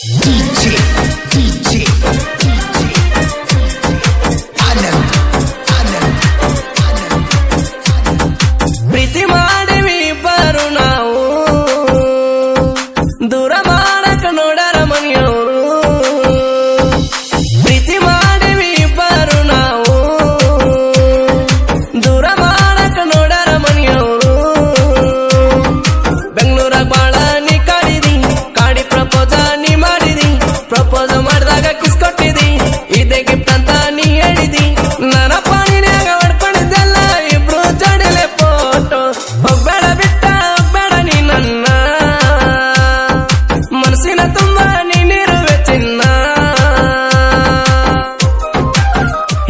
DJ, DJ,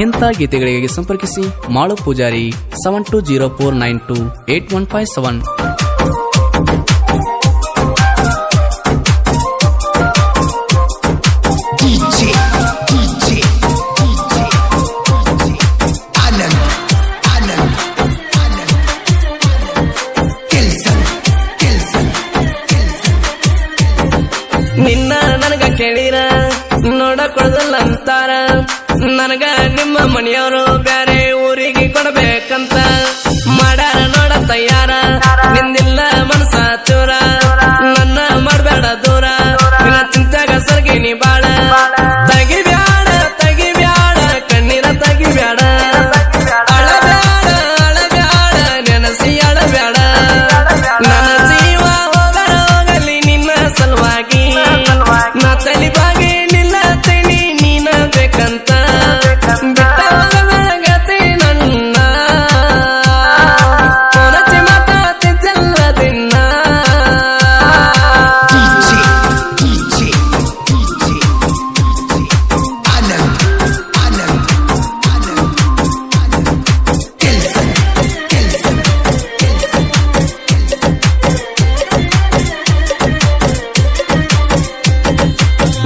ಇಂಥ ಗೀತೆಗಳಿಗೆ ಸಂಪರ್ಕಿಸಿ Malu Pujari seven two zero four nine two eight one five seven ನನಗ ನಿಮ್ಮ ಮನೆಯವರು ಬೇರೆ ಊರಿಗೆ ಕೊಡಬೇಕಂತ. ಮಾಡ ನೋಡ ತಯಾರ.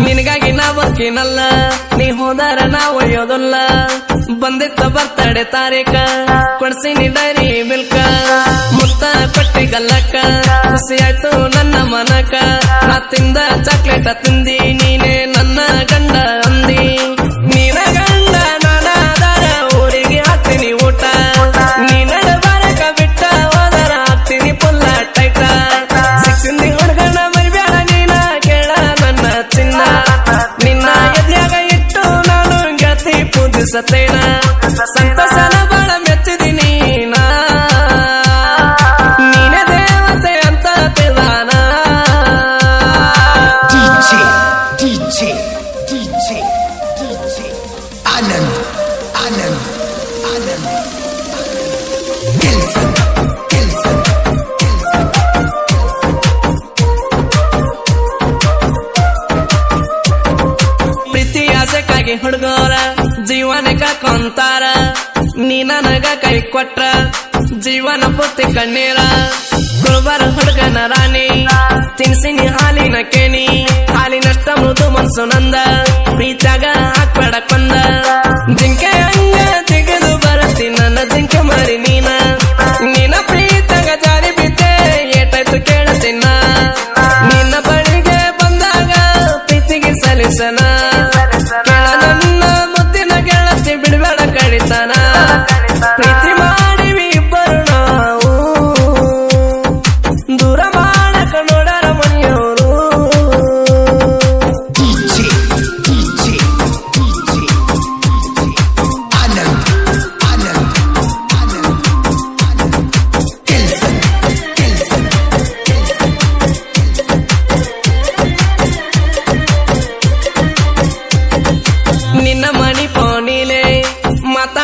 ನಿನಗಾಗಿ ನಾ ಬರ್ತೀನಲ್ಲ ನೀ ಹೋದಾರ ನಾ ಒಯ್ಯೋದಲ್ಲ. ಬಂದಿತ್ತ ಬರ್ತಡೆ ತಾರೀಕ. ಕೊಡ್ಸಿನಿ ಡೈರಿ ಮಿಲ್ಕ. ಮುತ್ತ ಕೊಟ್ಟಿ ಗಲ್ಲಕ್ಕ. ಖುಷಿ ಆಯ್ತು ನನ್ನ ಮನಕ. ನಾ ತಿಂದ ಚಾಕ್ಲೇಟ ತಿಂದಿ ನೀನೆ ನನ್ನ ಗಂಡ. ಸಂತೆನಾ ಸಂತಸನಗಳ ಮೆಚ್ಚದಿನೀನಾ ನಿನ್ನ ದೇವಸೇ ಅಂತ ತೇದಾನಾ ಡಿಜೆ ಕೈ ಹುಡುಗರಾ. ಜೀವನ ಕೊಂತಾರ, ನೀ ನನಗ ಕೈ ಕೊಟ್ರ, ಜೀವನ ಪೂರ್ತಿ ಕಣ್ಣೀರ. ಗುಲ್ಬರ್ ಹುಡುಗನ ರಾಣಿ ತಿನ್ಸಿನಿ ಹಾಲಿನ ಕೇಣಿ ಹಾಲಿನಷ್ಟ ಮೃದು ಮನ್ಸು ನಂದ ಪ್ರೀತಾಗ ಹಾಕ್ಬೇಡ ಕೊಂದ. ಜಿಂಕೆ ಹಂಗ ತೆಗೆದು ಬರತಿ, ನನ್ನ ಜಿಂಕೆ ಮಾರಿ ನೀನ. ನಿನ್ನ ಪ್ರೀತಾಗ ಜಾರಿ ಬಿದ್ದೆ, ಏಟಾಯ್ತು ಕೇಳತಿನ್ನ ನಿನ್ನ ಬಳಿಗೆ ಬಂದಾಗ ಪ್ರೀತಿಗೆ ಸಲ್ಲಿಸನ. ಕಡಿತನ ಪ್ರೀತಿ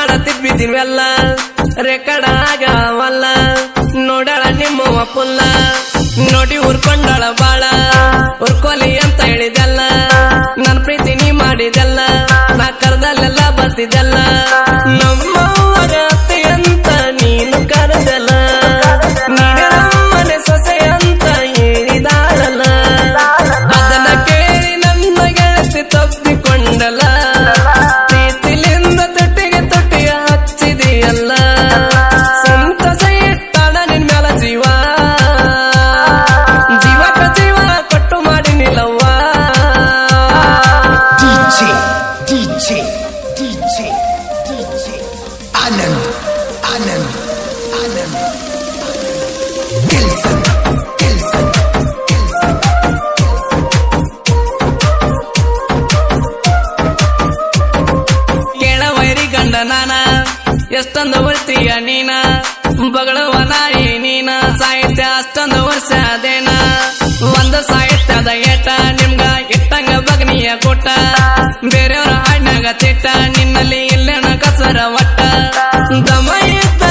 ಮಾತಾಡತಿದ್ವಿದಿವೆಲ್ಲ ರೆಕಾರ್ಡ್ ಆಗವಲ್ಲ ನೋಡಳ ನಿಮ್ಮ ಪುಲ್ಲ ನೋಡಿ ಉರ್ಕೊಂಡಳ ಬಾಳ. ಉರ್ಕೋಲಿ ಅಂತ ಹೇಳಿದಲ್ಲ. ನನ್ ಪ್ರೀತಿ ನೀ ಮಾಡಿದಲ್ಲ. ನಾ ಕರ್ದಲ್ಲೆಲ್ಲ ಬರ್ತಿದ್ದೆಲ್ಲ. ನಮ್ಮವರ आनंद आनंद आनंद दिल से ಎಷ್ಟೊಂದ ಬರ್ತೀಯ ನೀನ, ಬಗಳವ ನಾಯಿ ನೀನ, ಸಾಹಿತ್ಯ ಅಷ್ಟೊಂದ ವರ್ಷ ಅದೇನ. ಒಂದು ಸಾಹಿತ್ಯದ ಏಟ, ನಿಮ್ಗ ಇಟ್ಟಂಗ ಬಗ್ನಿಯ ಕೊಟ್ಟ. ಬೇರೆಯವ್ರ ಹಾಡ್ನಾಗ ತಿಟ್ಟ, ನಿನ್ನಲ್ಲಿ ಇಲ್ಲೇನ ಕಸರ Da manhã